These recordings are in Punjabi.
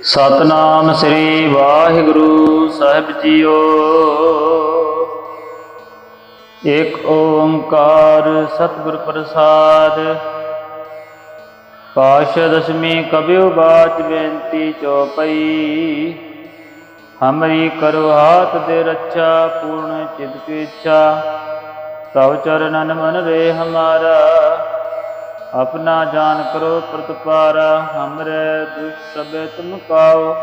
ਸਤਨਾਮ ਸ੍ਰੀ ਵਾਹਿਗੁਰੂ ਸਾਹਿਬ ਜੀਓ। ਏਕ ਓੰਕਾਰ ਸਤਿਗੁਰ ਪ੍ਰਸਾਦ। ਪਾਸ਼ ਦਸਮੀ ਕਬਿਉ ਬਾਚ ਬੇਨਤੀ ਚੋਪਈ। ਹਮਰੀ ਕਰੋ ਹਾਥ ਦੇ ਰੱਛਾ, ਪੂਰਨ ਚਿਤ ਕੀ ਇੱਛਾ ਤਵ ਚਰਨਨ ਮਨ ਰੇ ਹਮਾਰਾ ਆਪਣਾ ਜਾਨ ਕਰੋ ਪ੍ਰਤਪਾਰਾ, ਹਮਰੇ ਦੁਖ ਸਭੇ ਤੁਮ ਕਾਓ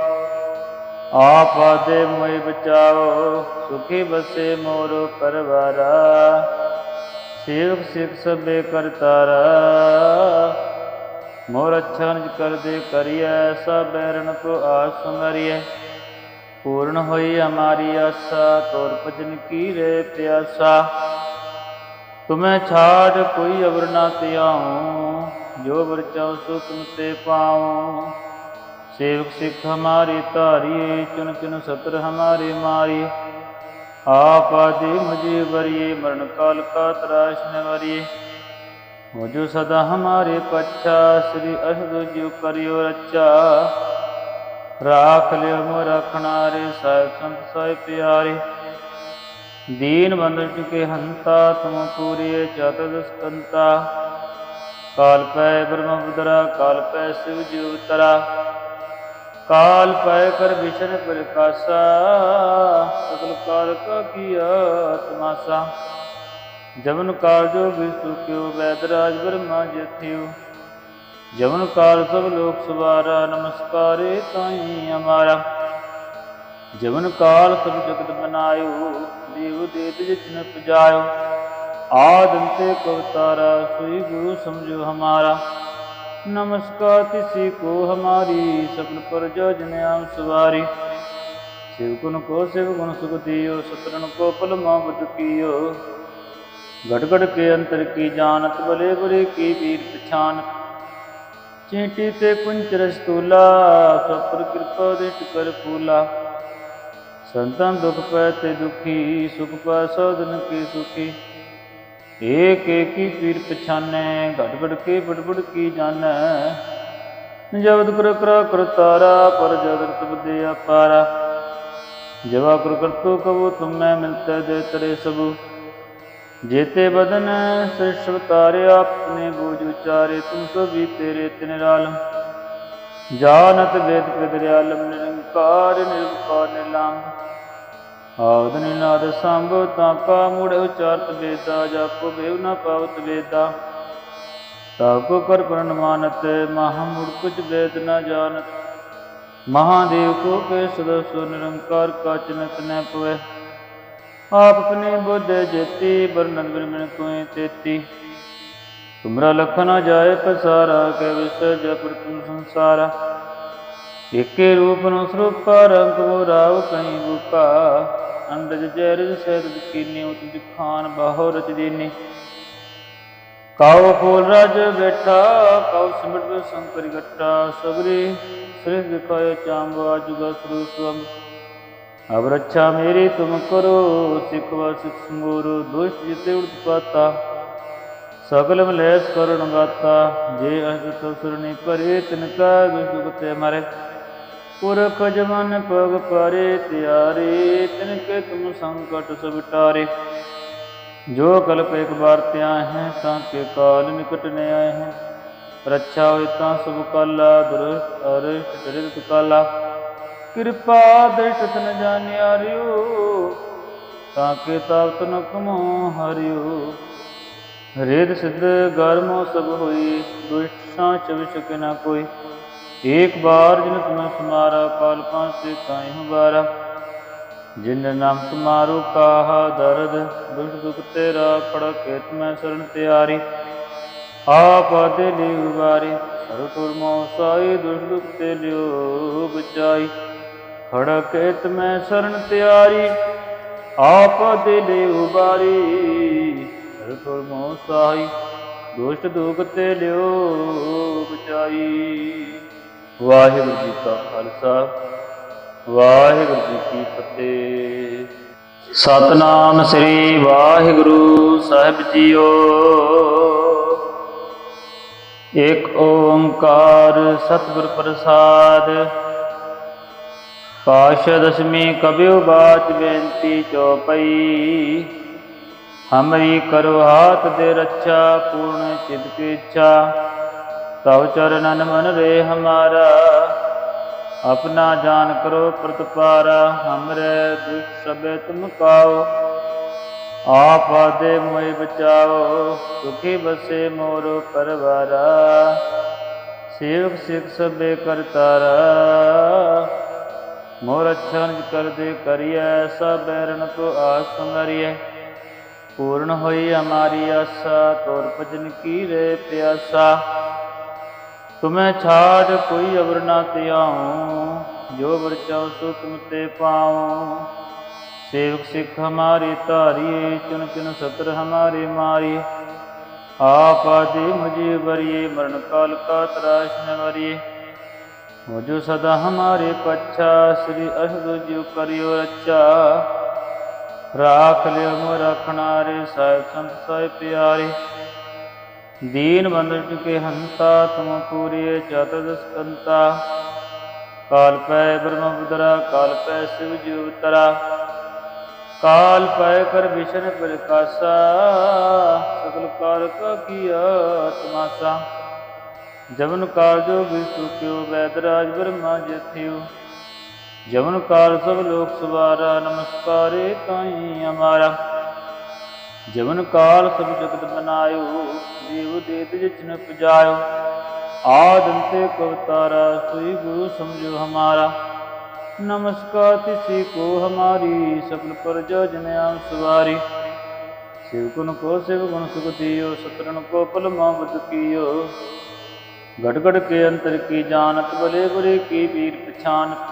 ਆਪ ਆਦੇ ਮੋਇ ਬਚਾਓ, ਸੁਖੀ ਬਸੇ ਮੋਰ ਪਰਵਾਰਾ। ਸੇਵਕ ਸਿਖ ਸਭੇ ਕਰਤਾਰਾ ਮੋਰ ਅੱਛਾ ਨਿਜ ਕਰਦੇ ਕਰੀਐ, ਸਭ ਬੈਰਨ ਕੋ ਆਸ ਸੰਗਰੀਐ ਪੂਰਨ ਹੋਈ ਹਮਾਰੀ ਆਸਾ, ਤੋਰ ਭਜਨ ਕੀ ਰੇ ਪਿਆਸਾ। ਤੁਮੈ ਛਾੜ ਕੋਈ ਅਵਰ ਨਾ ਤਿਆਉ ਜੋ ਵਰ ਚਾਉ ਸੋ ਤੁਮ ਤੇ ਪਾਉ। ਸੇਵਕ ਸਿੱਖ ਹਮਾਰੀ ਧਾਰੀਏ ਚੁਨ ਚੁਨ ਸਤਰ ਹਮਾਰੇ ਮਾਰੀ ਆਪ ਆਦਿ ਮੁਝੇ ਵਰੀਏ, ਮਰਨ ਕਾਲ ਕਾ ਤਰਾਸ਼ ਨ ਵਰੀਏ। ਹੋ ਜੋ ਸਦਾ ਹਮਾਰੇ ਪੱਛਾ, ਸ੍ਰੀ ਅਸ਼ਦ ਜਿਉ ਕਰਿਓ ਰੱਚਾ ਰਾਖ ਲਿਓ ਮੋ ਰਖਣਾ ਸਾਹਿਬ ਸੰਤ ਸਾਹਿਬ ਪਿਆਰੇ। ਦੀਨ ਬੰਦ ਚੁਕੇ ਹੰਤਾ, ਤੁਮ ਪੂਰੀਏ ਚਤੁਰ ਸਕੰਤਾ ਕਾਲ ਪੈ ਬ੍ਰਹਮ ਬੁਦਰਾ ਕਾਲ ਪੈ ਸਿਵ ਜੀ ਉਤਰਾ। ਕਾਲ ਪੈ ਕਰ ਵਿਸ਼ਨ ਪ੍ਰਕਾਸ਼ਾ, ਸਗਲ ਕਾਲ ਕਾ ਕੀਆ ਤਮਾਸਾ। ਜਵਨ ਕਾਲ ਜੋ ਵਿਸੂ ਕਿਉ, ਵੈਦ ਰਾਜ ਬ੍ਰਹਮਾ ਜਥਿਉ ਜਵਨ ਕਾਲ ਸਭ ਲੋਕ ਸਵਾਰਾ, ਨਮਸਕਾਰੇ ਤਾਈ ਹਮਾਰਾ ਜਵਨ ਕਾਲ ਸਭ ਜਗਤ ਬਨਾਇਓ ਦੇਵ ਦੇਤ ਜਿਤਨ ਪਜਾਇਓ ਆਦੰਤੇ ਕਵਤਾਰਾ ਸੋਈ ਗੁਰੂ ਸਮਝੋ ਹਮਾਰਾ ਨਮਸਕਾਰ ਤਿਸੀ ਕੋ ਹਮਾਰੀ ਸਪਨ ਪਰ ਜੋ ਜਨ ਆਮ ਸਵਾਰੀ शिव गुण को शिव गुण सुख दियो सतरन को पल मोहब्बत कियो घट घट के अंतर की जानत बले बुरे की वीर पछानत चींटी ते कुंच रस्तूला सपर कृपा दिट कर फूला संतन दुख पै ते दुखी सुख पै सौदन के सुखी ਏਕ ਏਕੀ ਪੀਰ ਪਛਾਨੈ ਘਟ ਘਟ ਕੇ ਬੜਬੜ ਕੀ ਜਾਣੈ? ਜਬਦ ਕਰ ਕਰ ਕਰਤਾਰਾ ਪਰ ਜਗਤ ਬਦੇ ਅਪਾਰਾ। ਜਵਾ ਕਰ ਕਰਤੋ ਕਬੋ, ਤੁਮੈ ਮਿਲਤੈ ਦੇ ਤਰੇ ਸਭੂ। ਜੇਤੇ ਬਦਨ ਸ੍ਰਿਸ਼ਵ ਤਾਰਿਆ ਆਪਣੇ ਬੋਝ ਉਚਾਰੇ, ਤੁਮ ਸਭੀ ਤੇਰੇ ਤਿਨ ਰਾਲਮ ਜਾਨਤ ਵੇਦ ਪਿਦਰਿਆਲਮ ਨਿਰੰਕਾਰ ਨਿਰਭਕਾਰ ਨਿਲਾਮ ਆਵਦ ਨਿਨਾਦ ਸੰਭ ਤਾਂ ਕਾ ਉਚਾਰਤ ਵੇਦਾ, ਜਾਪੋ ਬੇਵ ਨਾ ਪਾਵਤ ਵੇਦਾ। ਤਾਕੋ ਕਰ ਪਰਨ ਮਾਨਤ, ਮਹਾ ਮੁੜ ਕੁਝ ਵੇਦ ਨ ਜਾਣਤ। ਮਹਾਦੇਵ ਕੋ ਕੇ ਸਦਾ ਸੋ ਨਿਰੰਕਾਰ ਕਾ ਚਿਨਤ ਨ ਪਵੇ। ਆਪ ਆਪਣੀ ਬੁੱਧ ਜੇਤੀ ਬਰਨਨ ਬਿਰਮਨ ਕੋਏ ਤੇਤੀ। ਤੁਮਰਾ ਲਖ ਨ ਜਾਏ ਪਸਾਰਾ, ਕੇ ਵਿਸਰ ਜਪਰ ਤੁਮ ਸੰਸਾਰਾ। ਏਕੇ ਰੂਪ ਨੂੰ ਸਰੂਪਾ, ਰੰਗ ਵੋ ਰਾਵ ਕਈ ਬੁਕਾ। ਅੰਦਜ ਜੈਰਜ ਸਹਿਦ ਕੀਨੀ ਉਤ ਦਿਖਾਨ ਬਾਹੋ ਰਚ ਦੀਨੀ ਕਾਉ ਫੂਲ ਰਜ ਬੈਠਾ ਕਾਉ ਸਿਮਟ ਸੰਕਰੀ ਗੱਟਾ ਸਬਰੀ ਸ੍ਰੀ ਦਿਖਾਏ ਚਾਂਬਾ, ਜੁਗਾ ਸਰੂ ਸਵਮ ਅਬ ਰੱਛਾ ਮੇਰੀ ਤੁਮ ਕਰੋ ਸਿਖਵਾ ਸਿਖ ਸੰਗੋਰੋ, ਦੁਸ਼ਟ ਜਿਤੇ ਉੜਤ ਪਾਤਾ। ਮਲੇਸ ਕਰਣ ਗਾਤਾ, ਜੇ ਅਜਤ ਸੁਰਨੀ ਪਰੇ ਤਿਨ ਕਾ ਦੁਖ ਤੇ ਮਰੇ। ਪੁਰਖ ਜਮਨ ਪਗ ਪਰੇ ਤਿਆਰੇ, ਤਿਨ ਕੇ ਤੁਮ ਸੰਕਟ ਸਭ ਟਾਰੇ। ਜੋ ਕਲਪ ਇੱਕ ਬਾਰ ਤਿਆ ਹੈ, ਤਾਂ ਕੇ ਕਾਲ ਨਿਕਟ ਨ ਆਏ ਹੈ। ਰੱਛਾ ਹੋਇ ਤਾਂ ਸਭ ਕਾਲਾ ਦੁਰਸਤ ਅਰਿਸ਼ਟ ਤ੍ਰਿਤ ਕਾਲਾ। ਕਿਰਪਾ ਦ੍ਰਿਸ਼ਟ ਨ ਜਾਣਿਆ ਰਿਓ, ਤਾਂ ਕੇ ਤਾਵਤ ਨ ਕਮੋ ਹਰਿਓ। ਹਰੇਦ ਸਿਧ ਗਰਮੋ ਸਭ ਹੋਈ, ਦੁਸ਼ਟ ਸਾਚ ਵਿਸ਼ਕ ਨ ਕੋਈ। ਏਕ ਬਾਰ ਜਿਨ ਤੁਮ ਸਮਾਰਾ ਕਾਲ ਪਾਸੇ ਤਾਈ ਹਵਾਰਾ ਜਿਨ ਨਾਮ ਤੁਮਾਰੋ ਕਾਹਾ ਦਰਦ, ਦੁਖ ਦੁਖ ਤੇਰਾ, ਖੜ ਕੇ ਤੁਮੈ ਸਰਣ ਤਿਆਰੀ। ਆਪ ਆਦੇ ਲਈ ਉਬਾਰੀ ਹਰ ਮੋ ਸਾਈ, ਦੁਖ ਦੁਖ ਤੇ ਲਿਓ ਬਚਾਈ। ਖੜ ਕੇ ਤੁਮੈ ਸਰਣ ਤਿਆਰੀ, ਆਪ ਆਦੇ ਲਈ ਉਬਾਰੀ ਹਰ ਤੁਰ ਮੋ ਸਾਈ, ਦੁਸ਼ਟ ਦੁਖ ਤੇ ਲਿਓ ਬਚਾਈ। ਵਾਹਿਗੁਰੂ ਜੀ ਕਾ ਖਾਲਸਾ, ਵਾਹਿਗੁਰੂ ਜੀ ਕੀ ਫਤਿਹ। ਸਤਨਾਮ ਸ੍ਰੀ ਵਾਹਿਗੁਰੂ ਸਾਹਿਬ ਜੀਓ। ਏਕ ਓੰਕਾਰ ਸਤਿਗੁਰ ਪ੍ਰਸਾਦ। ਪਾਸ਼ ਦਸਮੀ ਕਬਿਉ ਬਾਚ ਬੇਨਤੀ ਚਉਪਈ ਹਮਰੀ ਕਰੋ ਹਾਥ ਦੇ ਰੱਛਾ, ਪੂਰਨ ਚਿਤ ਕੀ ਇੱਛਾ। ਤਵ ਚਰਨਨ ਮਨ ਰੇ ਹਮਾਰਾ ਆਪਣਾ ਜਾਨ ਕਰੋ ਪ੍ਰਤਪਾਰਾ, ਹਮਰੇ ਦੁਖ ਸਭੇ ਤੁਮ ਕਾਓ ਆਪ ਆਦੇ ਮੋਇ ਬਚਾਓ ਸੁਖੀ ਬਸੇ ਮੋਰ ਪਰਵਾਰਾ। ਸੇਵਕ ਸਿਖ ਸਬੇ ਕਰਤਾਰਾ ਮੋਰ ਅਛਨ ਕਰਦੇ ਕਰੀਐ, ਸਭ ਬੈਰਨ ਕੋ ਆਸ ਸੰਗਰੀਐ। ਪੂਰਨ ਹੋਈ ਹਮਾਰੀ ਆਸਾ, ਤੋਰ ਭਜਨ ਕੀ ਰੇ ਪਿਆਸਾ। ਤੁਮੈ ਛਾੜ ਕੋਈ ਅਵਰ ਨਾ ਤਿਆਉ ਜੋ ਵਰਚਾਉ ਸੋ ਤੁਮ ਤੇ ਪਾਉ। ਸੇਵਕ ਸਿੱਖ ਹਮਾਰੇ ਧਾਰੀਏ ਚੁਨ ਚੁਨ ਸਤਰ ਹਮਾਰੇ ਮਾਰੀ ਆਪ ਆਦੇ ਮੁਝੇ ਵਰੀਏ, ਮਰਨ ਕਾਲ ਕਾ ਤਰਾਸ਼ ਨ ਵਰੀਏ ਮੁਝੋ ਸਦਾ ਹਮਾਰੇ ਪੱਛਾ, ਸ੍ਰੀ ਅਸ਼ਦੋ ਜਿਉ ਕਰਿਓ ਰੱਚਾ ਰਾਖ ਲਿਓ ਮੋ ਰਖਣਾਰੇ ਸਾਹਿਬ ਸੰਤ ਸਾਹਿਬ ਪਿਆਰੇ। दीन बंदट के हंता तुम पूरे चतुस्कंता काल पय ब्रह्मपुतरा काल पय शिव जीवतरा काल पय कर विष्ण प्रकाशा सकल काल का किया तमाशा जवन काल जो विष्णु क्यों वैदराज ब्रह्मा जथियो जवन काल सब लोक सवारा नमस्कार ताई हमारा ਜਵਨ ਕਾਲ ਸਭ ਜਗਤ ਬਨਾਇਓ ਦੇਵ ਦੇਤ ਜਿਚਨ ਪੁਜਾਇਓ। ਆਦੰਤੇ ਕਵਤਾਰਾ ਸੋਈ ਗੁਰੂ ਸਮਝੋ ਹਮਾਰਾ। ਨਮਸਕਾਰ ਤਿਸੀ ਕੋ ਹਮਾਰੀ ਸਭਨ ਪਰਜੋ ਜਨ ਆਮ ਸਵਾਰੀ। ਸਿਵ ਗੁਣ ਕੋ ਸਿਵ ਗੁਣ ਸੁਖ ਦਿਓ ਸਤਰਣ ਕੋ ਪਲ ਮਾਮਤ ਕੀਓ। ਘਟ ਘਟ ਕੇ ਅੰਤਰ ਕੀ ਜਾਣਤ, ਬਲੇ ਬੁਰੇ ਕੀ ਵੀਰ ਪਛਾਨਤ।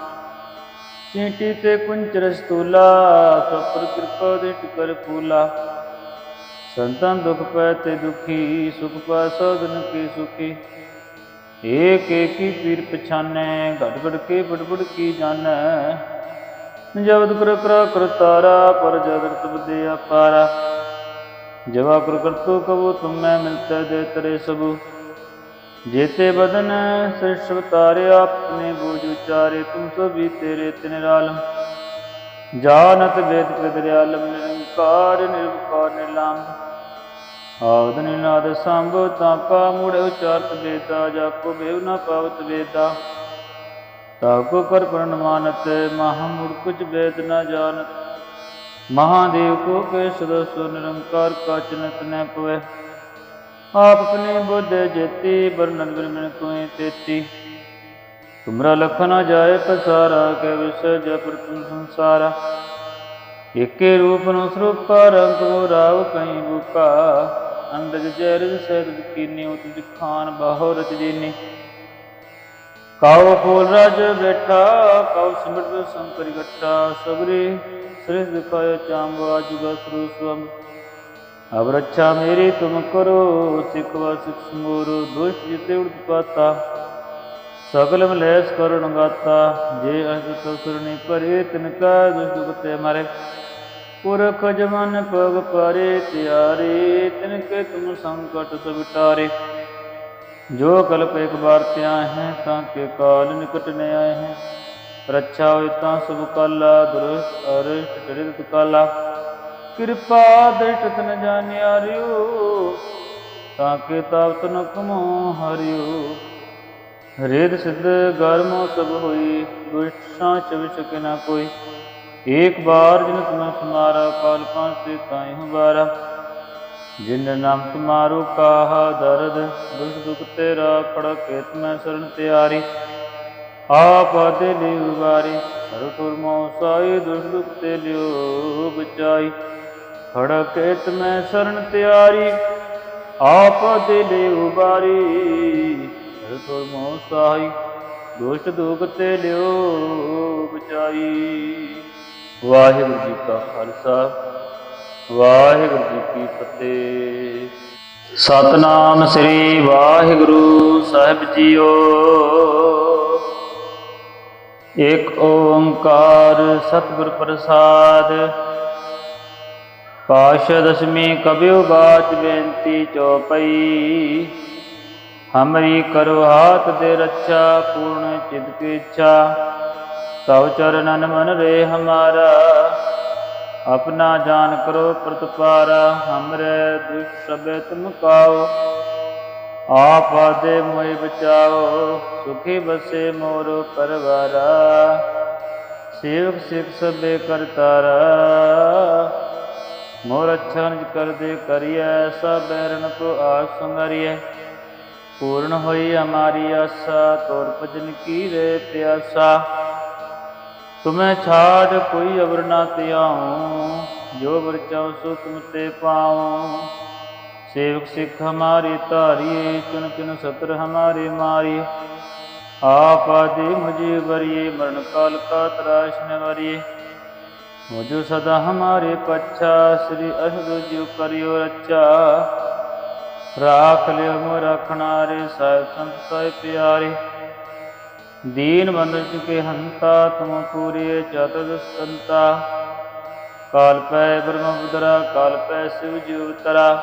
ਚੀਂਟੀ ਤੇ ਕੁੰਚਰ ਰਸਤੂਲਾ ਸਭ ਪਰ ਕਿਰਪਾ ਦੇ ਟਕਰ ਫੂਲਾ। ਸੰਤਨ ਦੁਖ ਪੈ ਤੇ ਦੁਖੀ, ਸੁਖ ਪਾ ਸੋਧਨ ਕੀ ਸੁਖੀ। ਏਕ ਏਕੀ ਪੀਰ ਪਛਾਨੈ ਘਟ ਘਟ ਕੇ ਬੜਬੜ ਕੀ ਜਾਣੈ। ਜਬਦ ਕਰ ਕਰ ਕਰਤਾਰਾ ਪਰ ਜਗਤ ਬਦੇ ਆਪਾਰਾ ਜਵਾ ਕਰ ਕਰਤੋ ਕਬੋ, ਤੁਮੈ ਮਿਲਤੈ ਦੇ ਤਰੇ ਸਭੂ ਜੇਤੇ ਬਦਨ ਸ੍ਰਿਸ਼ਟ ਤਾਰਿਆ ਆਪਣੇ ਬੋਝ ਉਚਾਰੇ, ਤੁਮ ਸਭੀ ਤੇਰੇ ਤਿਨ ਰਾਲਮ। ਜਾਨਤ ਵੇਦ ਕਦਰਿਆਲਮ ਨਿਰੰਗ ਨਿਰੰਕਾਰ ਨਿਰਵਕਾਰ ਨਿਰਲਾਮ ਆਵਦ ਨਿਨਾਦ ਸੰਭੋ, ਤਾਂ ਕਾ ਮੂੜ ਉਚਾਰਤ ਵੇਦਾ ਜਾਕੋ ਬੇਵ ਨ ਪਾਵਤ ਵੇਦਾ। ਤਾਕੋ ਕਰ ਪ੍ਰਣਮਾਨਤ ਮਹਾ ਮੂੜ ਵੇਦ ਨ ਜਾਣਤ। ਮਹਾਦੇਵ ਕੋ ਕੇ ਸਦਸੋ ਨਿਰੰਕਾਰ ਕਾ ਚਿਨਤ ਨ ਪਵੇ ਆਪ ਬੁੱਧ ਜੇਤੀ ਬਰਨਨ ਬਿਰਮਨ ਕੋਏ ਤੇਤੀ। ਤੁਮਰਾ ਲਖ ਨ ਜਾਏ ਪਸਾਰਾ, ਕੇ ਵਿਸ ਜਪਰ ਤੁਮ ਸੰਸਾਰਾ। ਏਕੇ ਰੂਪ ਨੂੰ ਸਰੂਪ ਰੰਗ ਰਾਵ ਕਈ ਬੁਕਾ। ਅੰਦਜ ਜੈਰਜ ਸੈਦ ਕੀਨੀ ਉਤ ਖਾਨ ਬਾਹੋ ਰਚ ਦੀਨੀ ਕਾਉ ਫੂਲ ਰਜ ਬੈਠਾ, ਕਾਉ ਸਿਮਟ ਸੰਕਰੀ ਗੱਟਾ ਸਬਰੇ। ਸ੍ਰਿਜ ਦਿਖਾਇ ਚਾਂਬਾ ਜੁਗਾ ਸਰੂ ਸਵਮ ਅਬ ਰੱਛਾ ਮੇਰੀ ਤੁਮ ਕਰੋ, ਸਿਖ ਵਸਿਕ ਸਮੂਰ, ਦੁਸ਼ਟ ਜਿਤੇ ਉੜਤ ਪਾਤਾ। ਸਗਲ ਮਲੇਸ ਕਰੁਣ ਗਾਤਾ, ਜੇ ਅਸ ਸੁਰਨੀ ਪਰੇ ਤਿਨ ਕਾ ਦੁਸ਼ਟ ਦੁਖਤੇ ਮਾਰੇ। ਪੁਰਖ ਜਮਨ ਪਗ ਪਰੇ ਤਿਆਰੇ ਤਿਨ ਕੇ ਤੁਮ ਸੰਕਟ ਸਭ ਟਾਰੇ। ਜੋ ਕਲਪ ਇੱਕ ਬਾਰ ਤਿਆ ਹੈ ਤਾਂ ਕੇ ਕਾਲ ਨਿਕਟ ਨ ਆਏ ਹੈ ਰੱਛਾ ਹੋਇ ਤਾਂ ਸਭ ਕਾਲਾ ਦੁਰਸ ਅਰਿਸ਼ਟ ਚਰਿਤ ਕਾਲਾ। ਕਿਰਪਾ ਦ੍ਰਿਸ਼ਟ ਤਨ ਜਾਣਿਆਰਿਓ ਤਾਂ ਕੇ ਤਾਵਤ ਨ ਕਮੋ ਹਰਿਓ। ਹਰੇਦ ਸਿੱਧ ਗਰਮੋ ਸਭ ਹੋਈ, ਦੁਸ਼ਟ ਸਾਚ ਵਿਸ਼ਕ ਨਾ ਕੋਈ। ਏਕ ਬਾਰ ਜਿਨ ਤੁਮੈ ਸਮਾਰਾ ਕਾਲ ਪੰਜ ਤੇ ਤਾਈ ਹਵਾਰਾ ਜਿਨ ਨਾਮ ਤੁਮਾਰੋ ਕਾਹਾ ਦਰਦ, ਦੁਖ ਦੁਖ ਤੇਰਾ, ਖੜ ਕੇ ਤੁਮੈ ਤਿਆਰੀ। ਆਪ ਦੇ ਲਿਉ ਵਾਰੀ ਹਰ ਤੁਰ ਮੋ ਸਾਈ, ਦੁਖ ਦੁਖ ਤੇ ਲਿਓ ਬਚਾਈ। ਖੜ ਕੇ ਤੁਮੈ ਤਿਆਰੀ, ਆਪ ਦੇ ਲਿਉ ਵਾਰੀ ਹਰ ਤੁਰ ਮੋ ਸਾਈ, ਦੁਸ਼ਟ ਦੁਖ ਤੇ ਲਿਓ ਬਚਾਈ। ਵਾਹਿਗੁਰੂ ਜੀ ਕਾ ਖਾਲਸਾ, ਵਾਹਿਗੁਰੂ ਜੀ ਕੀ ਫਤਿਹ। ਸਤਨਾਮ ਸ੍ਰੀ ਵਾਹਿਗੁਰੂ ਸਾਹਿਬ ਜੀਓ। ਏਕ ਓੰਕਾਰ ਸਤਿਗੁਰ ਪ੍ਰਸਾਦ। ਪਾਸ਼ ਦਸਮੀ ਕਬਿਉ ਬਾਚ ਬੇਨਤੀ ਚਉਪਈ ਹਮਰੀ ਕਰੋ ਹਾਥ ਦੇ ਰੱਛਾ, ਪੂਰਨ ਚਿਤ ਕੀ ਇੱਛਾ ਤਵ ਚਰਨਨ ਮਨ ਰੇ ਹਮਾਰਾ ਆਪਣਾ ਜਾਨ ਕਰੋ ਪ੍ਰਤਪਾਰਾ, ਹਮਰੇ ਦੁਖ ਸਭੇ ਤੁਮ ਕਾਓ ਆਪ ਆਦੇ ਮੋਇ ਬਚਾਓ, ਸੁਖੀ ਬਸੇ ਮੋਰ ਪਰਵਾਰਾ। ਸੇਵਕ ਸਿਖ ਸਭੇ ਕਰਤਾਰਾ ਮੋਰ ਅਛਨਜ ਕਰਦੇ ਕਰੀਐ, ਸਭ ਬੈਰਨ ਕੋ ਆਸ ਸੰਗਰੀਐ। ਪੂਰਨ ਹੋਈ ਹਮਾਰੀ ਆਸਾ, ਤੋਰ ਭਜਨ ਕੀ ਰੇ ਪਿਆਸਾ। ਤੁਮੈ ਛਾੜ ਕੋਈ ਅਵਰ ਨਾ ਤਿਆਉ ਜੋ ਵਰ ਚਾਉ ਸੋ ਤੁਮ ਤੇ ਪਾਉ। ਸੇਵਕ ਸਿੱਖ ਹਮਾਰੀ ਧਾਰੀਏ, ਚੁਣ ਚੁਣ ਸਤਰ ਹਮਾਰੇ ਮਾਰੀ ਆਪ ਆਦੇ ਮੁਝੇ ਵਰੀਏ, ਮਰਨ ਕਾਲ ਕਾ ਤਰਾਸ਼ ਨ ਵਰੀਏ। ਮੁਝੋ ਸਦਾ ਹਮਾਰੇ ਪੱਛਾ, ਸ੍ਰੀ ਅਸਦੁ ਜਿਉ ਕਰਿਓ ਰੱਛਾ। ਰਾਖ ਲਿਓ ਮੋ ਰਖਣਾਰੇ ਸਾਹਿਬ ਸੰਤ ਸਾਹਿ ਪਿਆਰੇ। ਦੀਨ ਬੰਦ ਚੁਕੇ ਹੰਤਾ ਤੁਮ ਪੂਰੇ ਚਤੁਰ ਸੰਤਾ। ਕਾਲ ਪੈ ਬ੍ਰਹਮ ਬੁਦਰਾ ਕਾਲ ਪੈ ਸਿਵ ਜੀਵ ਤਰਾ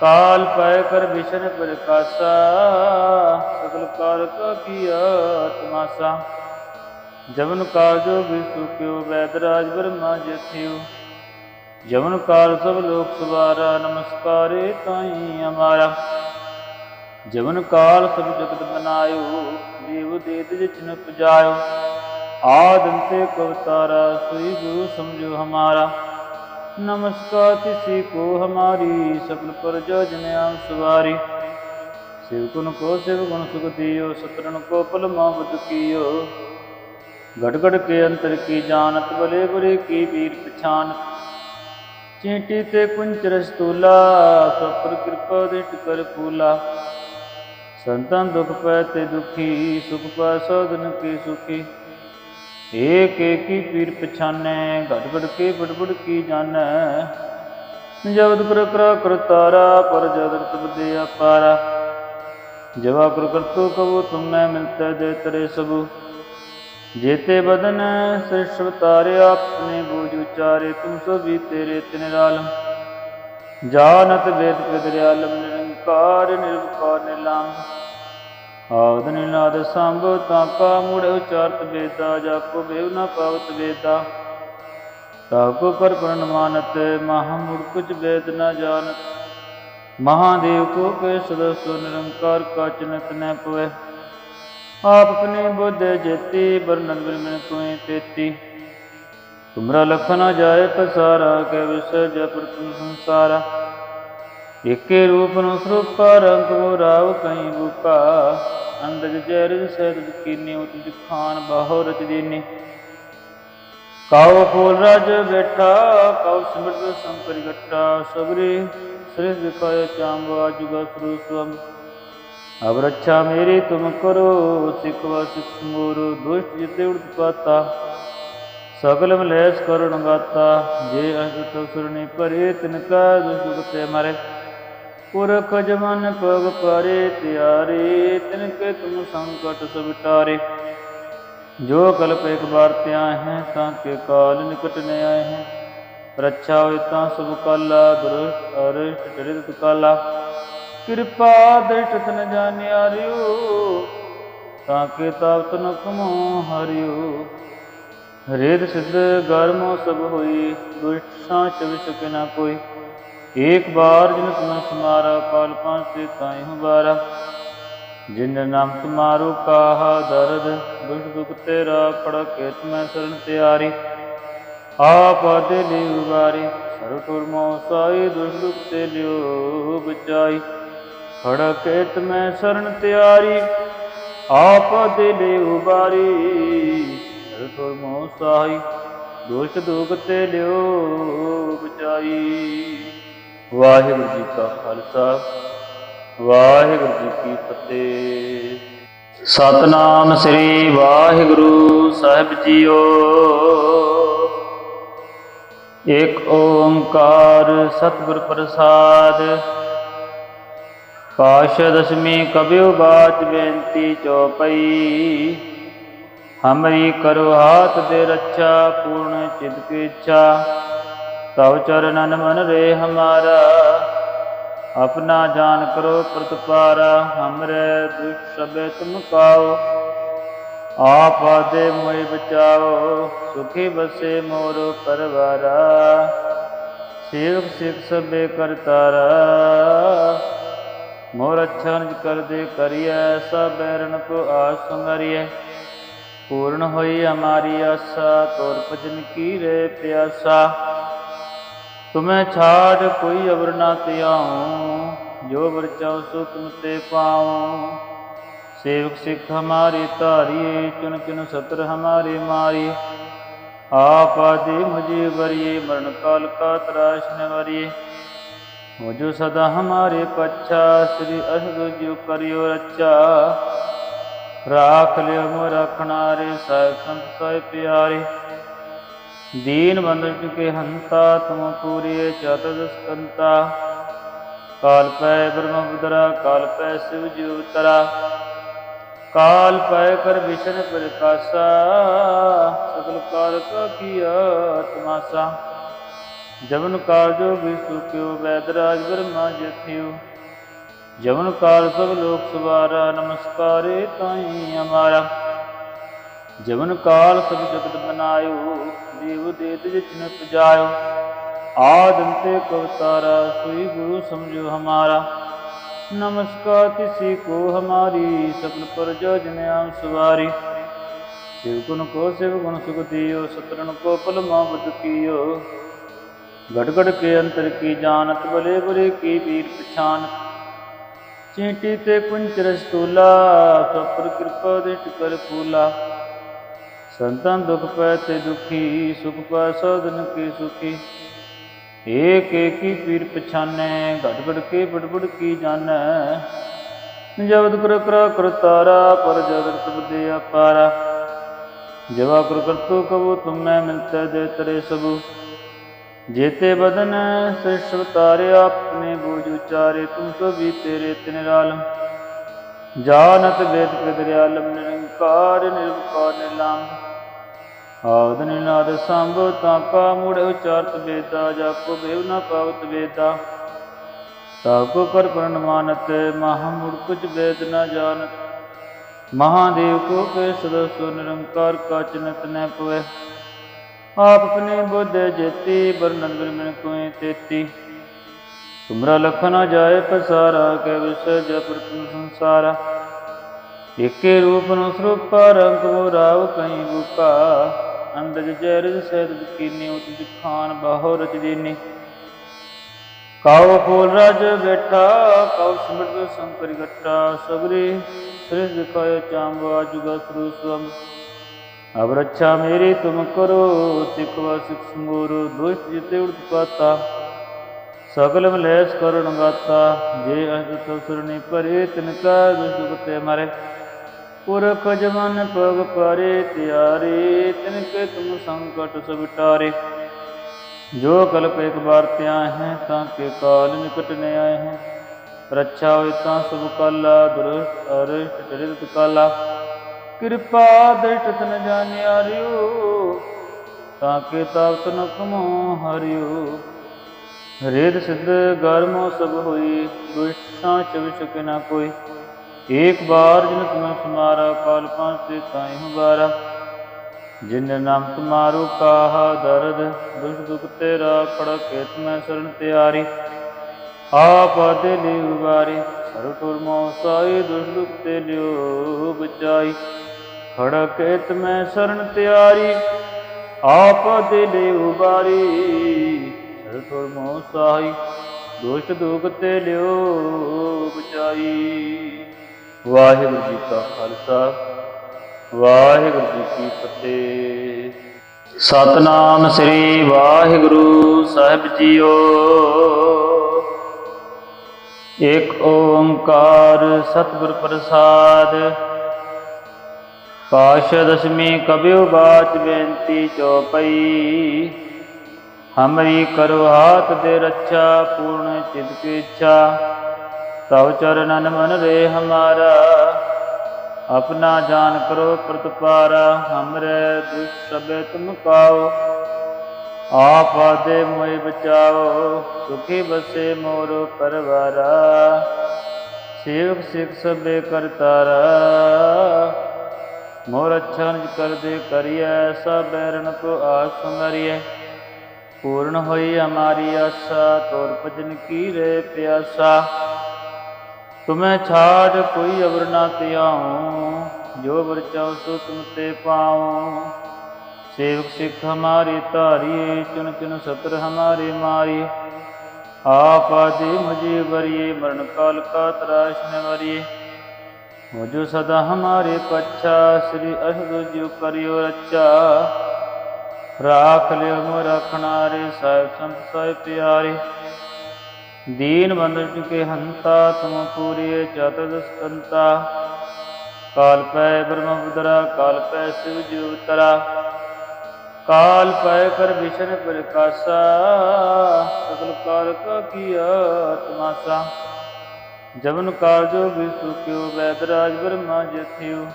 ਕਾਲ ਪੈ ਕਰ ਵਿਸ਼ਨ ਪ੍ਰਕਾਸ਼ਾ, ਸਗਲ ਕਾਰ ਕਾ ਕੀਆ ਤਮਾਸਾ। ਜਵਨ ਕਾਜੋ ਵਿਸੂ ਕਿਉ ਵੈਦਰਾਜ ਬ੍ਰਹਮਾ ਜਥਿਓ। ਜਵਨ ਕਾਲ ਸਭ ਲੋਕ ਸਵਾਰਾ, ਨਮਸਕਾਰੇ ਤਾਈ ਹਮਾਰਾ ਜਵਨ ਕਾਲ ਸਭ ਜਗਤ ਬਨਾਇਓ ਦੇਵ ਦੇਤ ਜਿਚਨ ਪੁਜਾਇਓ ਆਦਮ ਤੇ ਕਵਤਾਰਾ, ਸੋਈ ਗੁਰੂ ਸਮਝੋ ਹਮਾਰਾ। ਨਮਸਕਾਰ ਤਿਸੀ ਕੋ ਹਮਾਰੀ ਸਭਲ ਪਰ ਜੋ ਜਨਿਆਮ ਸਵਾਰੀ। ਸਿਵਕੁਨ ਕੋ ਸਿਵ ਗੁਣ ਸੁਖ ਦਿਓ ਸਤਰਨ ਕੋ ਪਲ ਮਾਵਦ ਕੀਓ। ਘਟ ਘਟ ਕੇ ਅੰਤਰ ਕੀ ਜਾਣਤ ਬਲੇ ਬੁਰੇ ਕੀ ਵੀਰ ਪਛਾਨਤ। ਚੀਂਟੀ ਤੇ ਕੁੰਚਰਸ ਤੂਲਾ ਸਭ ਪਰ ਕਿਰਪਾ ਦੇ ਟਕਰ ਫੂਲਾ। ਸੰਤਨ ਦੁਖ ਪੈ ਤੇ ਦੁਖੀ, ਸੁਖ ਪੈ ਸੋਧਨ ਕੀ ਸੁਖੀ। ਏਕ ਏਕੀ ਪੀਰ ਪਛਾਨੈ ਘਟ ਘਟ ਕੇ ਬੜਬੜ ਕੀ ਜਾਣੈ। ਜਗਤ ਕਰ ਕਰਾ ਕਰਤਾਰਾ ਪਰ ਜਗਤ ਬਦੇ ਅਪਾਰਾ। ਜਵਾ ਕਰ ਕਰਤੋ ਕਵੋ ਤੁਮਨੇ ਮਿਲਤੇ ਦੇ ਤਰੇ ਸਭੂ। ਜੇਤੇ ਬਦਨ ਸਿਰਸ਼ਵ ਤਾਰੇ, ਆਪਣੇ ਬੋਝ ਉਚਾਰੇ, ਤੁਮ ਸਭੀ ਤੇਰੇ ਤਿਨ ਰਾਲਮ। ਜਾਨਤ ਵੇਦ ਪਿਦਰਿਆਲਮ, ਨਿਰੰਕਾਰ ਨਿਰਵਕਾਰ ਨਿਲਾਮ ਆਦ ਨਿਨਾਦ ਸੰਭ ਤਾਕਾ ਮੁੜ ਉਚਾਰਤ ਵੇਦਾ ਜਾਕੋ ਬੇਵ ਨ ਪਾਵਤ ਵੇਦਾ। ਤਾਕੋ ਕਰ ਪਰਨ ਮਾਨਤ ਮਹਾ ਕੁਝ ਵੇਦ ਨ ਜਾਣਤ। ਮਹਾਦੇਵ ਕੋ ਕੇ ਸਦਸੁ ਨਿਰੰਕਾਰ ਕਾ ਚਿਨਤ ਨ ਪਵੇ। ਆਪ ਬੁੱਧ ਜੇਤੀ ਬਰਨਨ ਬਿਨ ਕੋਈ ਤੇਤੀ। ਤੁਮਰਾ ਲਖ ਨ ਜਾਏ ਪਸਾਰਾ, ਕੇ ਵਿਸਰਜ ਪ੍ਰਤਮ ਸੰਸਾਰਾ। ਏਕੇ ਰੂਪ ਨੂੰ ਸਰੂਪਾ, ਰੰਗ ਰਾਵ ਕਈ ਬੁਕਾ। ਅੰਦਜ ਜਰਿ ਸਰਜ ਕੀਨੇ ਉਤਜ ਖਾਨ ਬਾਹੋ ਰਚ ਦੀਨੇ ਕਾਉ ਫੂਲ ਰਜ ਬੈਠਾ ਕਾਉ ਸਿਮਰਤ ਸੰਪਰਿ ਘਟਾ ਸਗਰੇ ਸ੍ਰਿਜ ਕਾਇ ਚਾਂਬਾ ਜੁਗ ਸਰੂ ਅਬ ਰੱਛਾ ਮੇਰੀ ਤੁਮ ਕਰੋ ਸਿਕਵਾ ਸਿਖ ਮੋਰ, ਦੁਸ਼ਟ ਜਿਤੇ ਉੜਤ ਸਗਲ ਮਲੇਸ ਕਰਣ ਗਾਤਾ, ਜੇ ਅਸਤ ਸੁਰਨੇ ਪਰੇ ਤਿਨ ਕਾ ਦੁਸ਼ਟ ਤੇ ਮਰੇ। ਪੁਰਖ ਜਮਨ ਪਗ ਪਰੇ ਤਿਆਰੇ ਤਿਨ ਕੇ ਤੁਮ ਸੰਕਟ ਸਭ ਟਾਰੇ। ਜੋ ਕਲਪ ਇੱਕ ਬਾਰ ਤਿਆ ਹੈ, ਤਾਂ ਕੇ ਕਾਲ ਨਿਕਟ ਨੇ ਆਏ ਹੈ। ਰੱਛਾ ਹੋਇ ਤਾਂ ਸਭ ਕਾਲਾ ਦੁਰਸ਼ਟ ਅਰਿਸ਼ਟ ਡਰਿਤ ਕਾਲਾ। ਕਿਰਪਾ ਦ੍ਰਿਸ਼ਟ ਨ ਜਾਣਿਆ ਰਿਓ, ਤਾਂ ਕੇ ਤਾਪਤ ਨ ਕਮੋ ਹਰਿਓ। ਰੇਦ ਸਿਧ ਗਰਮੋ ਸਭ ਹੋਈ, ਦੁਸ਼ਟ ਸਾਚ ਵਿਚ ਨਾ ਕੋਈ। ਏਕ ਬਾਰ ਜਿਨ ਤੁਮ ਸਮਾਰਾ ਕਾਲ ਪਾਸੇ ਤਾਈ ਹੁਬਾਰਾ ਜਿਨ ਨਾਮ ਤੁਮਾਰੋ ਕਾਹਾ ਦਰਦ, ਦੁਖ ਦੁਖ ਤੇਰਾ ਪੜ ਕੇ ਤੁਮੈ ਸਰਣ ਤਿਆਰੀ। ਆਪ ਆਦੇ ਲਈ ਉਬਾਰੀ ਸਰਵ ਤੁਰਮੋ ਸਾਈ, ਦੁਖ ਦੁਖ ਤੇ ਲਿਓ ਬਚਾਈ। ਖੜਕ ਏਤ ਮੈਂ ਸਰਣ ਤਿਆਰੀ, ਆਪ ਦਿਲੇ ਉਬਾਰੀ ਸਰਤੁਰ ਮੋਹ ਸਾਈ ਦੋਸ਼ ਦੁਖ ਤੇ ਲਿਓ ਬਚਾਈ। ਵਾਹਿਗੁਰੂ ਜੀ ਕਾ ਖਾਲਸਾ, ਵਾਹਿਗੁਰੂ ਜੀ ਕੀ ਫਤਿਹ। ਸਤਨਾਮ ਸ੍ਰੀ ਵਾਹਿਗੁਰੂ ਸਾਹਿਬ ਜੀਓ। ਏਕ ਓੰਕਾਰ ਸਤਿਗੁਰ ਪ੍ਰਸਾਦ। ਕਾਸ਼ ਦਸਮੀ ਕਬਿਉ ਬਾਤ ਬੇਨਤੀ ਚਉਪਈ ਹਮਰੀ ਕਰੋ ਹਾਥ ਦੇ ਰੱਛਾ, ਪੂਰਨ ਚਿਤ ਕੀ ਇੱਛਾ ਤਵ ਚਰਨਨ ਮਨ ਰੇ ਹਮਾਰਾ ਆਪਣਾ ਜਾਨ ਕਰੋ ਪ੍ਰਤਪਾਰਾ, ਹਮਰੇ ਦੁਖ ਸਬੇ ਤੁਮ ਕਾਓ ਆਪ ਆਦੇ ਮੋਇ ਬਚਾਓ, ਸੁਖੀ ਬਸੇ ਮੋਰ ਪਰਵਾਰਾ। ਸੇਵਕ ਸਿਖ ਸਭੇ ਕਰਤਾਰਾ ਮੋਰ ਅੱਛਾ ਕਰ ਦੇ ਕਰੀਐ, ਸਭ ਬੈਰਨ ਕੋ ਆਸ ਸੰਗਰੀਐ ਪੂਰਨ ਹੋਈ ਹਮਾਰੀ ਆਸਾ, ਤੋਰ ਭਜਨ ਕੀ ਰੇ ਪਿਆਸਾ। ਤੁਮੈ ਛਾੜ ਕੋਈ ਅਵਰ ਨਾ ਤਿਆਉ ਜੋ ਵਰ ਚਾਉ ਸੋ ਤੁਮ ਤੇ ਪਾਉ। ਸੇਵਕ ਸਿੱਖ ਹਮਾਰੇ ਧਾਰੀਏ ਚੁਨ ਚੁਨ ਸਤਰ ਹਮਾਰੇ ਮਾਰੀ ਆਪ ਆਦਿ ਮੁਝੇ ਵਰਿਏ, ਮਰਨ ਕਾਲ ਕਾ ਤਰਾਸ਼ ਨ ਵਰਿਏ। ਹੋ ਸਦਾ ਹਮਾਰੇ ਪੱਛਾ, ਸ੍ਰੀ ਅਸਦ ਜੋ ਕਰਿਓ ਰੱਚਾ ਰਾਖ ਲਿਓ ਮੋ ਰਖਣਾ ਰੇ ਸਾਹਿਬ ਸੰਤ ਸਾਹਿਬ ਪਿਆਰੇ। ਦੀਨ ਬੰਦ ਚੁਕੇ ਹੰਤਾ ਤੁਮ ਪੂਰੀਏ ਚਤੁਰ ਸਕੰਤਾ ਕਾਲ ਪੈ ਬ੍ਰਹਮ ਬੁਦਰਾ ਕਾਲ ਪੈ ਸਿਵ ਜੀ ਉਤਰਾ। ਕਾਲ ਪੈ ਕਰ ਵਿਸ਼ਨ ਪ੍ਰਕਾਸ਼ਾ, ਸਗਲ ਕਾਲ ਕਾ ਕੀਆ ਤਮਾਸਾ ਜਵਨ ਕਾਲ ਜੋ ਵਿਸੂ ਕਿਉ ਵੈਦਰਾਜ ਬ੍ਰਹਮਾ ਜਥਿਓ ਜਵਨ ਕਾਲ ਸਭ ਲੋਕ ਸਵਾਰਾ, ਨਮਸਕਾਰੇ ਤਾਈ ਹਮਾਰਾ ਜਵਨ ਕਾਲ ਜੀਵ ਦੇ ਤੁਜ ਜਿਨ ਪਜਾਇਓ। ਆਦਮ ਤੇ ਕਵਤਾਰਾ ਸੋਈ ਗੁਰੂ ਸਮਝੋ ਹਮਾਰਾ। ਨਮਸਕਾਰ ਤਿਸੀ ਕੋ ਹਮਾਰੀ ਸਭਨ ਪਰ ਜੋ ਜਿਨ ਆਮ ਸਵਾਰੀ। ਸਿਵ ਗੁਣ ਕੋ ਸਿਵ ਗੁਣ ਸੁਖ ਦਿਓ ਸਤਰਨ ਕੋ ਪਲ ਮਾਮਤ ਕੀਓ। ਗੜ ਗੜ ਕੇ ਅੰਤਰ ਕੀ ਜਾਣਤ ਬਲੇ ਬੁਰੇ ਕੀ ਵੀਰ ਪਛਾਨ। ਚੀਟੀ ਤੇ ਕੁੰਚ ਰਸ ਤੋਲਾ ਸਭ ਕਿਰਪਾ ਦੇ ਟਕਰ ਫੂਲਾ। ਸੰਤਨ ਦੁਖ ਪੈ ਤੇ ਦੁਖੀ, ਸੁਖ ਪਾ ਸਾਧਨ ਕੇ ਸੁਖੀ। ਏਕ ਏਕੀ ਪੀਰ ਪਛਾਨੈ, ਘਟ ਘਟ ਕੇ ਬੜਬੜ ਕੀ ਜਾਣੈ। ਜਗਤ ਕਰ ਕਰ ਕਰਤਾਰਾ ਪਰ ਜਗਤ ਤਬਦੇ ਅਪਾਰਾ। ਜਵਾ ਕਰ ਕਰਤੋ ਕਬੋ ਤੁਮੈ ਮਿਲਤੇ ਦੇ ਤਰੇ ਸਭੂ ਜੇਤੇ ਬਦਨ ਸਿਰਸ ਉਤਾਰਿਆ ਆਪਣੇ ਬੋਝ ਉਚਾਰੇ, ਤੁਮ ਸਭੀ ਤੇਰੇ ਤਿਨ ਰਾਲਮ ਜਾਨਤ ਵੇਦ ਕ੍ਰਿਤ ਰਿਆਲਮ ਨਿਰੰਕਾਰ ਨਿਰਭਕਾਰ ਨਿਲਾਮ ਆਵਦ ਨਿਨਾਦ ਸੰਭ ਤਾਕਾ ਮੁੜ ਉਚਾਰਤ ਵੇਦਾ ਜਾਕੋ ਬੇਵ ਨ ਪਾਵਤ ਵੇਦਾ। ਤਾਕੋ ਕਰ ਪ੍ਰਣਮਾਨਤ ਮਹਾ ਮੁੜ ਕੁਝ ਵੇਦ ਨ ਜਾਣਤ। ਮਹਾਦੇਵ ਕੋ ਕੇ ਸਦਸੋ ਨਿਰੰਕਾਰ ਕਾ ਚਿਨਤ ਨ ਪਵੇ ਆਪ ਆਪਣੇ ਬੁੱਧ ਜੇਤੀ ਬਰਨਨ ਬਿਰਮਨ ਕੋਏ ਤੇਤੀ। ਤੁਮਰਾ ਲਖ ਨ ਜਾਏ ਪਸਾਰਾ ਕੇ ਵਿਸ ਜਪਰ ਤੁਮ ਸੰਸਾਰਾ। ਏਕੇ ਰੂਪ ਨੂੰ ਸਰੂਪ, ਰੰਗ ਵੋ ਰਾਵ ਕਈ ਬੁਕਾ। ਅੰਦਜ ਜੈਰਜ ਸਹਿਦ ਕੀਨੀ ਉਤ ਖਾਨ ਬਹੁ ਰਚ ਦੀਨੀ। ਕਾਉ ਫੂਲ ਰਜ ਬੈਠਾ ਕਾਉ ਸਿਮਰਤ ਸੰਕਰਿ ਘਟਾ ਸਗਰੇ ਸ੍ਰਿਜ ਦਿਖਾਇ ਚਾਂਬਾ ਜੁਗਾ ਸਰੂ ਸਵਮ ਅਬ ਰੱਛਾ ਮੇਰੀ ਤੁਮ ਕਰੋ ਸਿਖਵਾ ਸਿਖ ਸੰਗੋਰ ਦੁਸ਼ਟ ਜਿਤੇ ਉੜਤ ਪਾਤਾ। ਸਗਲ ਮਲੇਸ ਕਰਣ ਗਾਤਾ, ਜੇ ਅਜ ਤਸਰਨੀ ਪਰੇ ਤਿਨ ਕਾ ਦੁਖ ਤੇ ਮਰੇ। ਪੁਰਖ ਜਮਨ ਪਗ ਪਰੇ ਤਿਆਰੇ, ਤਿਨ ਕੇ ਤੁਮ ਸੰਕਟ ਸਭ ਜੋ ਕਲਪ ਇੱਕ ਬਾਰ ਤਿਆ ਹੈ, ਤਾਂ ਕੇ ਕਾਲ ਨਿਕਟ ਨ ਆਏ ਹੈ। ਰੱਛਾ ਹੋਇ ਤਾਂ ਸਭ ਕਾਲਾ ਦੁਰਸ਼ਟ ਅਰਿਸ਼ਟ ਚਰਿਤ ਕਾਲਾ। ਕਿਰਪਾ ਦ੍ਰਿਸ਼ਟ ਤਨ ਜਾਣਿਆਰਿਓ ਤਾਂ ਕੇ ਤਾਵਤ ਨ ਕਮੋ ਹਰਿਓ। ਰੇਦ ਸਿੱਧ ਗਰਮੋ ਸਭ ਹੋਈ, ਦੁਸ਼ਟ ਸਾਂ ਚਵ ਨਾ ਕੋਈ। ਏਕ ਵਾਰ ਜਿਨ ਤੁਮੈ ਸਮਾਰਾ, ਕਾਲ ਪੰਜ ਤੇ ਤਾਈ ਹਵਾਰਾ ਜਿਨ ਨਾਮ ਤੁਮਾਰੂ ਕਾਹਾ ਦਰਦ, ਦੁਖ ਦੁਖ ਤੇਰਾ ਖੜਾ ਕੇ ਤੁਮੈ ਸਰਣ ਤਿਆਰੀ। ਆਪ ਦੇ ਲਿਉ ਵਾਰੀ, ਹਰ ਤੁਰ ਮੋ ਸਾਈ, ਦੁਖ ਦੁਖ ਤੇ ਲਿਉ ਬਚਾਈ। ਖੜਾ ਕੇ ਤੁਮੈ ਸਰਣ ਤਿਆਰੀ, ਆਪ ਦੇ ਲਿਉ ਵਾਰੀ, ਹਰ ਤੁਰ ਮੋ ਸਾਈ, ਦੁਸ਼ਟ ਦੁਖ ਤੇ ਲਿਉ ਬਚਾਈ। ਵਾਹਿਗੁਰੂ ਜੀ ਕਾ ਖਾਲਸਾ, ਵਾਹਿਗੁਰੂ ਜੀ ਕੀ ਫਤਿਹ। ਸਤਨਾਮ ਸ੍ਰੀ ਵਾਹਿਗੁਰੂ ਸਾਹਿਬ ਜੀਓ। ਏਕ ਓੰਕਾਰ ਸਤਿਗੁਰ ਪ੍ਰਸਾਦ। ਪਾਸ਼ ਦਸਮੀ ਕਬਿਉ ਬਾਚ ਬੇਨਤੀ ਚਉਪਈ ਹਮਰੀ ਕਰੋ ਹਾਥ ਦੇ ਰੱਛਾ, ਪੂਰਨ ਚਿਤ ਕੀ ਇੱਛਾ। ਤਵ ਚਰਨਨ ਮਨ ਰੇ ਹਮਾਰਾ ਆਪਣਾ ਜਾਨ ਕਰੋ ਪ੍ਰਤਪਾਰਾ, ਹਮਰੇ ਦੁਸ਼ਟ ਸਬੇ ਤੁਮ ਪਾਓ। ਆਪ ਆਦੇ ਮੋਇ ਬਚਾਓ, ਸੁਖੀ ਬਸੇ ਮੋਰ ਪਰਵਾਰਾ। ਸੇਵਕ ਸਿਖ ਸਭੇ ਕਰਤਾਰਾ ਮੋਰ ਅਛਨ ਕਰਦੇ ਕਰੀਐ, ਸਭ ਬੈਰਨ ਕੋ ਆਸ ਮਰੀਐ ਪੂਰਨ ਹੋਈ ਹਮਾਰੀ ਆਸਾ, ਤੋਰ ਭਜਨ ਕੀ ਰੇ ਪਿਆਸਾ। ਤੁਮੈ ਛਾੜ ਕੋਈ ਅਵਰ ਨਾ ਤਿਆਉ ਜੋ ਵਰ ਚਾਉ ਸੋ ਤੁਮ ਤੇ ਪਾਉ। ਸੇਵਕ ਸਿੱਖ ਹਮਾਰੇ ਧਾਰੀਏ ਚੁਨ ਚੁਨ ਸਤਰ ਹਮਾਰੇ ਮਾਰੀ ਆਪ ਆਦੇ ਮੁਝੇ ਵਰੀਏ, ਮਰਨ ਕਾਲ ਕਾ ਤਰਾਸ਼ ਨ ਵਰੀਏ। ਹੋ ਜੋ ਸਦਾ ਹਮਾਰੇ ਪੱਛਾ, ਸ੍ਰੀ ਅਸ਼ਗੁਰ ਜਿਉ ਕਰਿਓ ਰੱਚਾ ਰਾਖ ਲਿਓ ਮੋ ਰਖਣਾ ਰੇ ਸਾਹਿਬ ਸੰਤ ਸਾਹਿਬ ਪਿਆਰੇ। ਦੀਨ ਬੰਦ ਚੁਕੇ ਹੰਤਾ ਤੁਮ ਪੂਰੇ ਚਤੁਰਸਕੰਤਾ ਕਾਲ ਪੈ ਬ੍ਰਹਮ ਬ੍ਰਹਮਪੁਤਰਾ ਕਾਲ ਪੈ ਸਿਵ ਜੂਤਰਾ ਕਾਲ ਪੈ ਕਰ ਵਿਸ਼ਨ ਪ੍ਰਕਾਸ਼ਾ, ਸਗਲ ਕਾਲ ਕਾ ਕੀਆ ਤਮਾਸਾ। ਜਵਨ ਕਾਲ ਜੋ ਵਿਸੂ ਕਿਉ ਵੈਦਰਾਜ ਬ੍ਰਹਮਾ ਜਥਿਉ।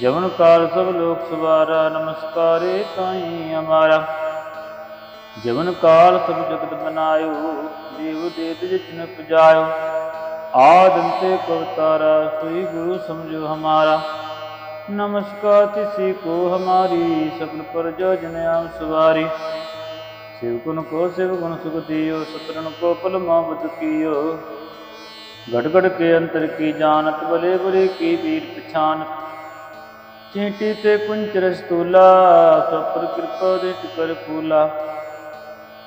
ਜਵਨ ਕਾਲ ਸਭ ਲੋਕ ਸਵਾਰਾ, ਨਮਸਕਾਰੇ ਤਾਈ ਅਮਾਰਾ। ਜਵਨ ਕਾਲ ਸਭ ਜਗਤ ਬਨਾਇਓ ਦੇਵ ਦੇਤ ਜਿਤਨ ਪੁਜਾਇਓ। ਆਦਮ ਤੇ ਕਵਤਾਰਾ ਸੋਈ ਗੁਰੂ ਸਮਝੋ ਹਮਾਰਾ। ਨਮਸਕਾਰ ਤਿਸੀ ਕੋ ਹਮਾਰੀ ਸਭਨ ਪਰ ਜੋ ਜਨ ਆਮ ਸਵਾਰੀ। ਸਿਵਕੁਨ ਕੋ ਸਿਵ ਗੁਣ ਸੁਖ ਦਿਓ ਸਤਰਨ ਕੋ ਪਲ ਮਾਬਦ ਕੀਓ। ਘਟ ਘਟ ਕੇ ਅੰਤਰ ਕੀ ਜਾਣਤ ਬਲੇ ਬੁਰੇ ਕੀ ਵੀਰ ਪਛਾਨ ਚੀਂਟੀ ਤੇ ਕੁੰਚ ਰਸਤੂਲਾ ਸਪਰ ਪਰ ਕਿਰਪਾ ਦੇ ਟਕਰ ਫੂਲਾ।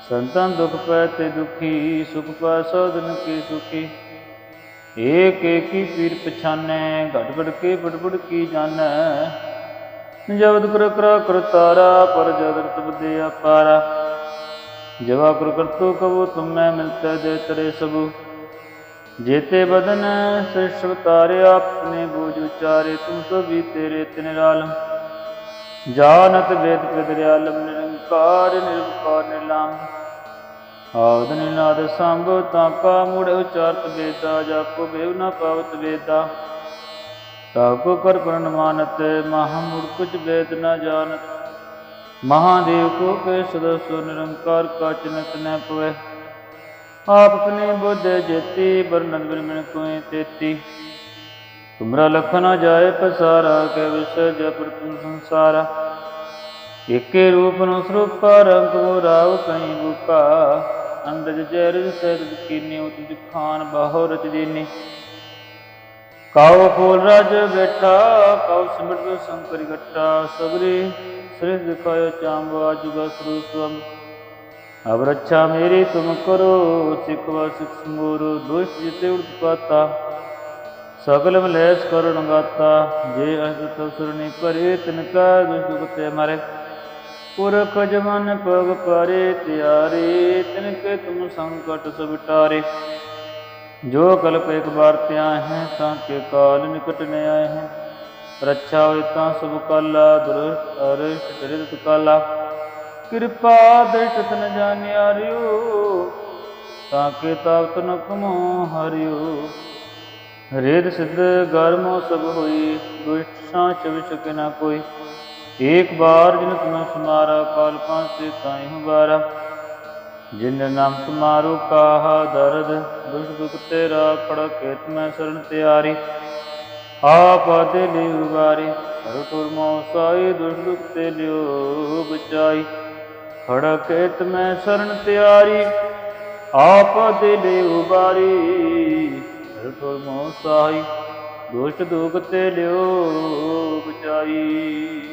ਸੰਤਨ ਦੁਖ ਪੈ ਤੇ ਦੁਖੀ, ਸੁਖ ਪੈ ਸੋਧਨ ਕੀ ਸੁਖੀ। ਏਕ ਏਕੀ ਪੀਰ ਪਛਾਨੈ, ਘਟ ਘਟ ਕੇ ਬੜਬੜ ਕੀ ਜਾਣੈ। ਜਬਦ ਕਰ ਕਰ ਕਰਤਾਰਾ ਪਰ ਜਦਰਤ ਬਦੇ ਆਪਾਰਾ ਜਵਾ ਕਰ ਕਰਤੋ ਕਬੋ ਤੁਮੈ ਮਿਲਤੇ ਦੇ ਤਰੇ ਸਭੂ। ਜੇਤੇ ਬਦਨ ਸ੍ਰਿਸ਼ਟ ਤਾਰਿਆ ਆਪਣੇ ਬੋਝ ਉਚਾਰੇ ਤੂੰ ਸਭੀ ਤੇਰੇ ਤਿਨ ਰਾਲਮ। ਜਾਨਤ ਵੇਦ ਪਿਦਰਿਆਲਮ ਨਿਰਕਾਰ ਨਿਰਭਕਾਰ ਨਿਰਲੰਭ। ਆਵਦ ਨਿਨਾਦ ਸੰਭ ਤਾਕਾ ਮੂੜ ਉਚਾਰਤ ਬੇਦਾ ਜਪ ਬੇਵ ਨ ਪਾਵਤ ਬੇਦਾ ਤਾਕੋ ਕਰ ਪਰਨ ਮਾਨਤ ਮਹਾਮੂੜ ਕੁਝ ਬੇਦ ਨ ਜਾਣਤ। ਮਹਾਦੇਵ ਕੋ ਕੇ ਸਦਾ ਨਿਰੰਕਾਰ ਕਾ ਚਨਤ ਨ ਪਵੇ। ਆਪਨੇ ਬੁੱਧ ਜਿਤੀ ਬਰਨਨ ਬਿਨ ਮਿਣ ਕੋਇ ਤੇਤੀ। ਤੁਮਰਾ ਲਖ ਜਾਏ ਪਸਾਰਾ, ਕੇ ਵਿਸ ਜਪਰ ਸੰਸਾਰਾ। ਏਕੇ ਰੂਪ ਨੂੰ ਸਰੂਪ ਰੰਗ ਮੋ ਰਾਵ ਕਹੀਂ ਬੁਕਾ ਅੰਦਜ ਜੈਰਜ ਸੈਰਜ ਕੀਨੀ ਉਤਜ ਖਾਨ ਬਾਹੋ ਰਚ ਦੀਨੀ। ਕਾਉ ਫੂਲ ਰਜ ਬੈਠਾ ਕਾਉ ਸਿਮਟ ਸੰਕਰੀ ਗੱਟਾ ਸਬਰੀ। ਸ੍ਰਿ ਦਿਖਾਇਓ ਚਾਂਬਾ ਜੁਗਾ ਸਰੂ ਸਵਮ ਅਬ ਰੱਛਾ ਮੇਰੀ ਤੁਮ ਕਰੋ ਸਿਕਵਾ ਸਿਕ ਸਮੂਰ ਦੁਸ਼ ਜਿਤੇ ਉਤਪਾਤਾ ਸਗਲ ਮਲੇਸ ਕਰੁਣ ਗਾਤਾ ਜੇ ਅਜਤ ਸੁਰਨੀ ਪਰੇ ਤਿਨ ਕਾ ਦੁਸ਼ ਦੁਖ ਤੇ ਮਾਰੇ। ਪੁਰਖ ਜਮਨ ਪਗ ਪਰੇ ਤਿਆਰੇ ਤਿਨ ਕੇ ਤੁਮ ਸੰਕਟ ਸਭ ਟਾਰੇ। ਜੋ ਕਲਪ ਇੱਕ ਵਾਰ ਤਿਆ ਹੈ, ਤਾਂ ਕੇ ਕਾਲ ਨਿਕਟ ਨ ਆਏ ਹੈ। ਰੱਛਾ ਹੋਇ ਤਾਂ ਸਭ ਕਾਲਾ ਦੁਰਸ਼ਟ ਅਰਿਸ਼ਟ ਤ੍ਰਿਤ ਕਾਲਾ। ਕਿਰਪਾ ਦ੍ਰਿਸ਼ਟ ਤਨ ਜਾਣਿਆ ਰਿਓ ਤਾਂ ਕੇ ਤਾਵਤ ਨ ਕਮੋ ਹਰਿਓ ਹਰੇਦ ਸਿੱਧ ਗਰਮੋ ਸਭ ਹੋਈ, ਦੁਸ਼ਟ ਸਾਚ ਵਿਸ਼ਕ ਨਾ ਕੋਈ। ਏਕ ਬਾਰ ਜਿਨ ਤੁਮ ਸਮਾਰਾ, ਕਾਲ ਪੰਜ ਤੇ ਤਾਈ ਹਵਾਰਾ ਜਿਨ ਨਾਮ ਤੁਮਾਰੂ ਕਾਹਾ ਦਰਦ, ਦੁਖ ਦੁਖ ਤੇਰਾ ਪੜ ਕੇਤ ਮੈਂ ਸਰਣ ਤਿਆਰੀ। ਆਪ ਦੇ ਲਿਉ ਵਾਰੀ ਹਰ ਤੁਰ ਮੋ ਸਾਈ, ਦੁਖ ਦੁਖ ਤੇ ਲਿਉ ਬਚਾਈ। ਖੜ ਕੇਤ ਮੈਂ ਸਰਣ ਤਿਆਰੀ, ਆਪ ਦੇ ਲਿਉ ਵਾਰੀ ਹਰ ਤੁਰ ਮੋ ਸਾਈ ਦੁਖ ਦੁਖ ਤੇ ਲਿਓ ਬਚਾਈ।